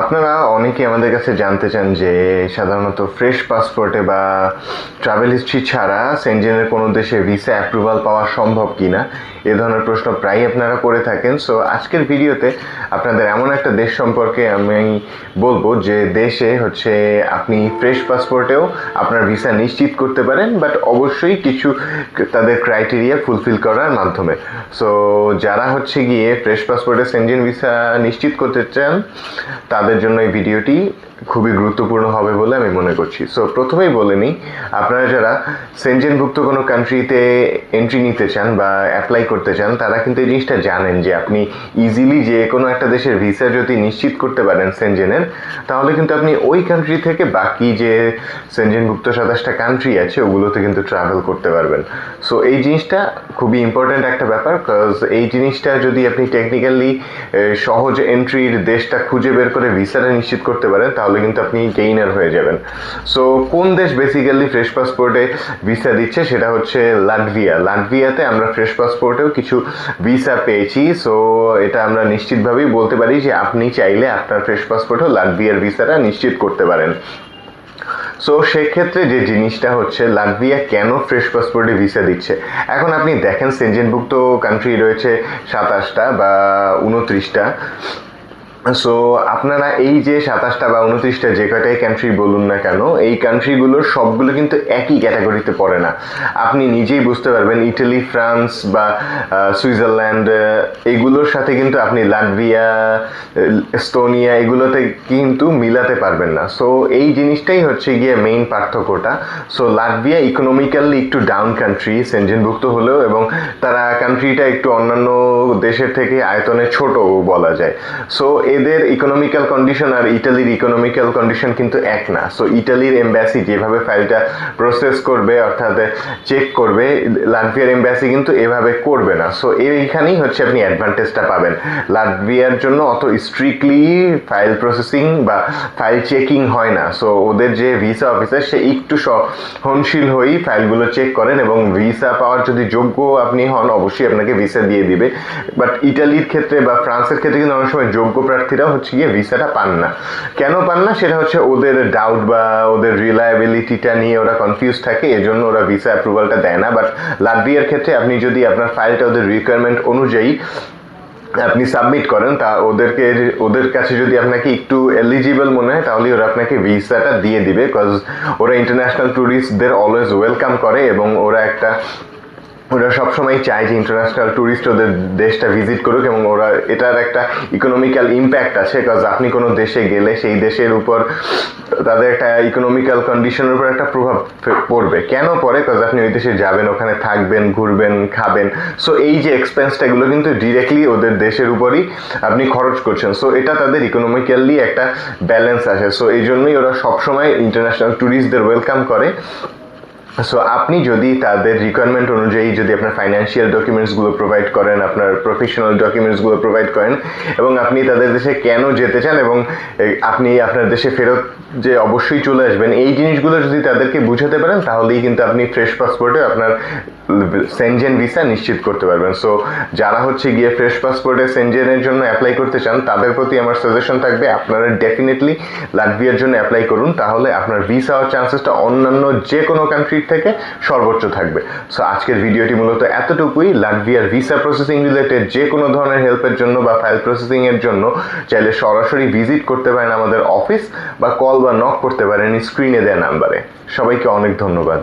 আপনারা অনেকে আমাদের কাছে জানতে চান যে সাধারণত ফ্রেশ পাসপোর্টে বা ট্রাভেল হিস্ট্রি ছাড়া সেনজেনের কোনো দেশে ভিসা অ্যাপ্রুভাল পাওয়া সম্ভব কি না এ ধরনের প্রশ্ন প্রায়ই আপনারা করে থাকেন। সো আজকের ভিডিওতে আপনাদের এমন একটা দেশ সম্পর্কে আমি বলব যে দেশে হচ্ছে আপনি ফ্রেশ পাসপোর্টেও আপনার ভিসা নিশ্চিত করতে পারেন বাট অবশ্যই কিছু তাদের ক্রাইটেরিয়া ফুলফিল করার মাধ্যমে। সো যারা হচ্ছে গিয়ে ফ্রেশ পাসপোর্টে সেনজেন ভিসা নিশ্চিত করতে চান তাদের জন্য এই ভিডিওটি খুবই গুরুত্বপূর্ণ হবে বলে আমি মনে করছি। সো প্রথমেই বলে নিই, আপনারা যারা সেনজেনভুক্ত কোনো কান্ট্রিতে এন্ট্রি নিতে চান বা অ্যাপ্লাই করতে চান, তারা কিন্তু এই জিনিসটা জানেন যে আপনি ইজিলি যে কোনো একটা দেশের ভিসা যদি নিশ্চিত করতে পারেন সেনজেনের তাহলে কিন্তু আপনি ওই কান্ট্রি থেকে বাকি যে সেনজেনভুক্ত সাতাশটা কান্ট্রি আছে, ওগুলোতে কিন্তু ট্রাভেল করতে পারবেন। সো এই জিনিসটা খুবই ইম্পর্ট্যান্ট একটা ব্যাপার বিকজ এই জিনিসটা যদি আপনি টেকনিক্যালি সহজ এন্ট্রির দেশটা খুঁজে বের করে ভিসাটা নিশ্চিত করতে পারেন, তাহলে কিন্তু আপনি গেইনার হয়ে যাবেন। সো কোন দেশ বেসিক্যালি ফ্রেশ পাসপোর্টে ভিসা দিচ্ছে সেটা হচ্ছে লাটভিয়া লাটভিয়াতে আমরা ফ্রেশ পাসপোর্টেও কিছু ভিসা পেয়েছি। সো এটা আমরা নিশ্চিতভাবেই বলতে পারি যে আপনি চাইলে আপনার ফ্রেশ পাসপোর্টেও লাটভিয়ার ভিসাটা নিশ্চিত করতে পারেন। সো সেক্ষেত্রে যে জিনিসটা হচ্ছে লাটভিয়া কেন ফ্রেশ পাসপোর্টে ভিসা দিচ্ছে? এখন আপনি দেখেন সেনজেনভুক্ত কান্ট্রি রয়েছে সাতাশটা বা উনত্রিশটা। সো আপনারা এই যে সাতাশটা বা উনত্রিশটা যে কয়টাই কান্ট্রি বলুন না কেন, এই কান্ট্রিগুলোর সবগুলো কিন্তু একই ক্যাটাগরিতে পড়ে না। আপনি নিজেই বুঝতে পারবেন ইটালি ফ্রান্স বা সুইজারল্যান্ড এগুলোর সাথে কিন্তু আপনি লাটভিয়া এস্তোনিয়া এগুলোতে কিন্তু মিলাতে পারবেন না। সো এই জিনিসটাই হচ্ছে গিয়ে মেইন পার্থক্যটা। সো লাটভিয়া ইকোনমিক্যালি একটু ডাউন কান্ট্রি সেনজেনভুক্ত হলেও এবং তারা কান্ট্রিটা একটু অন্যান্য দেশের থেকে আয়তনে ছোট বলা যায়। সো এদের ইকোনমিক্যাল কন্ডিশন আর ইটালির ইকোনমিক্যাল কন্ডিশন কিন্তু এক না। সো ইটালির এম্বাসি যেভাবে ফাইলটা প্রসেস করবে, অর্থাৎ চেক করবে লাটভিয়ার এম্বাসি কিন্তু এভাবে করবে না। সো এইখানেই হচ্ছে আপনি অ্যাডভান্টেজটা পাবেন। লাটভিয়ার জন্য অত স্ট্রিক্টলি ফাইল প্রসেসিং বা ফাইল চেকিং হয় না। সো ওদের যে ভিসা অফিসার সে একটু সহনশীল হয়েই ফাইলগুলো চেক করেন এবং ভিসা পাওয়ার যদি যোগ্য আপনি হন, অবশ্যই আপনাকে ভিসা দিয়ে দিবে। বাট ইটালির ক্ষেত্রে বা ফ্রান্সের ক্ষেত্রে কিন্তু অনেক সময় যোগ্য প্রার্থীরা হচ্ছে গিয়ে ভিসাটা পান না। কেন পান না? সেটা হচ্ছে ওদের ডাউট বা ওদের রিলায়েবিলিটিটা নিয়ে ওরা কনফিউজ থাকে, এজন্য ওরা ভিসা অ্যাপ্রুভালটা দেয় না। বাট লাটভিয়ার ক্ষেত্রে আপনি যদি আপনার ফাইলটা ওদের রিকোয়ারমেন্ট অনুযায়ী আপনি সাবমিট করেন, তা ওদেরকে ওদের কাছে যদি আপনাকে একটু এলিজিবল মনে হয় তাহলে ওরা আপনাকে ভিসাটা দিয়ে দিবে। বিকজ ওরা ইন্টারন্যাশনাল ট্যুরিস্টদের অলওয়েজ ওয়েলকাম করে এবং ওরা একটা ওরা সবসময় চায় যে ইন্টারন্যাশনাল ট্যুরিস্ট ওদের দেশটা ভিজিট করুক এবং ওরা এটার একটা ইকোনমিক্যাল ইম্প্যাক্ট আছে বিকজ আপনি কোনো দেশে গেলে সেই দেশের উপর তাদের একটা ইকোনমিক্যাল কন্ডিশনের উপর একটা প্রভাব পড়বে। কেন পড়ে? বিকজ আপনি ওই দেশে যাবেন, ওখানে থাকবেন, ঘুরবেন, খাবেন। সো এই যে এক্সপেন্সটা এগুলো কিন্তু ডিরেক্টলি ওদের দেশের উপরই আপনি খরচ করছেন। সো এটা তাদের ইকোনমিক্যালি একটা ব্যালেন্স আছে। সো এই জন্যই ওরা সবসময় ইন্টারন্যাশনাল ট্যুরিস্টদের ওয়েলকাম করে। সো আপনি যদি তাদের রিকোয়ারমেন্ট অনুযায়ী যদি আপনার ফাইন্যান্সিয়াল ডকুমেন্টসগুলো প্রোভাইড করেন, আপনার প্রফেশনাল ডকুমেন্টসগুলো প্রোভাইড করেন এবং আপনি তাদের দেশে কেন যেতে চান এবং আপনি আপনার দেশে ফেরত যে অবশ্যই চলে আসবেন, এই জিনিসগুলো যদি তাদেরকে বুঝাতে পারেন, তাহলেই কিন্তু আপনি ফ্রেশ পাসপোর্টে আপনার সেনজেন ভিসা নিশ্চিত করতে পারবেন। সো যারা হচ্ছে গিয়ে ফ্রেশ পাসপোর্টে সেনজেনের জন্য অ্যাপ্লাই করতে চান, তাদের প্রতি আমার সাজেশন থাকবে আপনারা ডেফিনেটলি লাটভিয়ার জন্য অ্যাপ্লাই করুন, তাহলে আপনার ভিসা হওয়ার চান্সেসটা অন্যান্য যে কোনো কান্ট্রির থেকে সর্বোচ্চ থাকবে। সো আজকের ভিডিওটি মূলত এতটুকুই। লাটভিয়ার ভিসা প্রসেসিং রিলেটেড যে কোনো ধরনের হেল্পের জন্য বা ফাইল প্রসেসিংয়ের জন্য চাইলে সরাসরি ভিজিট করতে পারেন আমাদের অফিস বা কল বা নক করতে পারেন স্ক্রিনে দেওয়া নাম্বারে সবাইকে অনেক ধন্যবাদ।